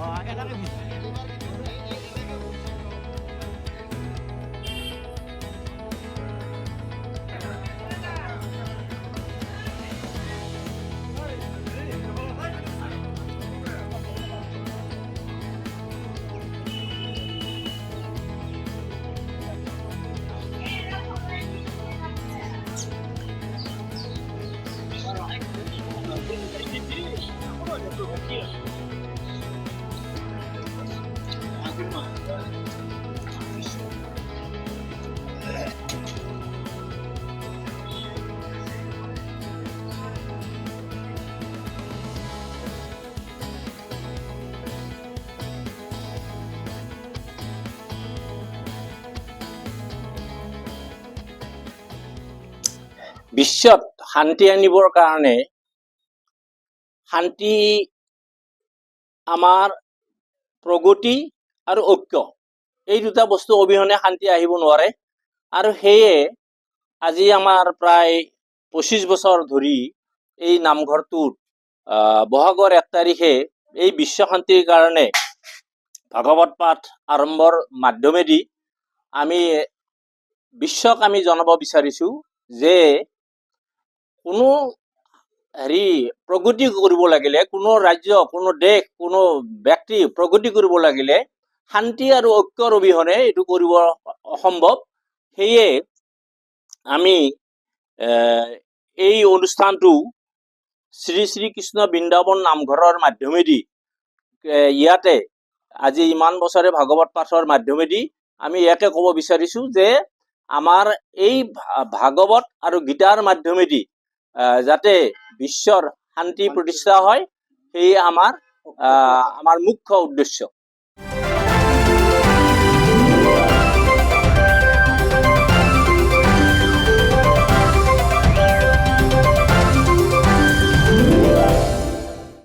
哎，那个。বিশ্বত শান্তি আনিবৰ কাৰণে শান্তি আমাৰ প্ৰগতি আৰু ঐক্য। এই দুটা বস্তু অবিহনে শান্তি আহিব নোৱাৰে। আৰু সেয়ে আজি আমাৰ প্ৰায় পঁচিছ বছৰ ধৰি এই নামঘৰটোত বহাগৰ এক তাৰিখে এই বিশ্ব শান্তিৰ কাৰণে ভাগৱত পাঠ আৰম্ভৰ মাধ্যমেদি আমি বিশ্বক আমি জনাব বিচাৰিছোঁ যে কোনো হেৰি প্ৰগতি কৰিব লাগিলে, কোনো ৰাজ্য, কোনো দেশ, কোনো ব্যক্তি প্ৰগতি কৰিব লাগিলে শান্তি আৰু ঐক্যৰ অবিহনে এইটো কৰিব অসম্ভৱ সেয়ে আমি এই অনুষ্ঠানটো শ্ৰী শ্ৰী কৃষ্ণ বৃন্দাবন নামঘৰৰ মাধ্যমেদি ইয়াতে আজি ইমান বছৰে ভাগৱত পাঠৰ মাধ্যমেদি আমি ইয়াকে ক'ব বিচাৰিছোঁ যে আমাৰ এই ভাগৱত আৰু গীতাৰ মাধ্যমেদি যাতে বিশ্বৰ শান্তি প্ৰতিষ্ঠা হয় সেয়ে আমাৰ আমাৰ মুখ্য উদ্দেশ্য।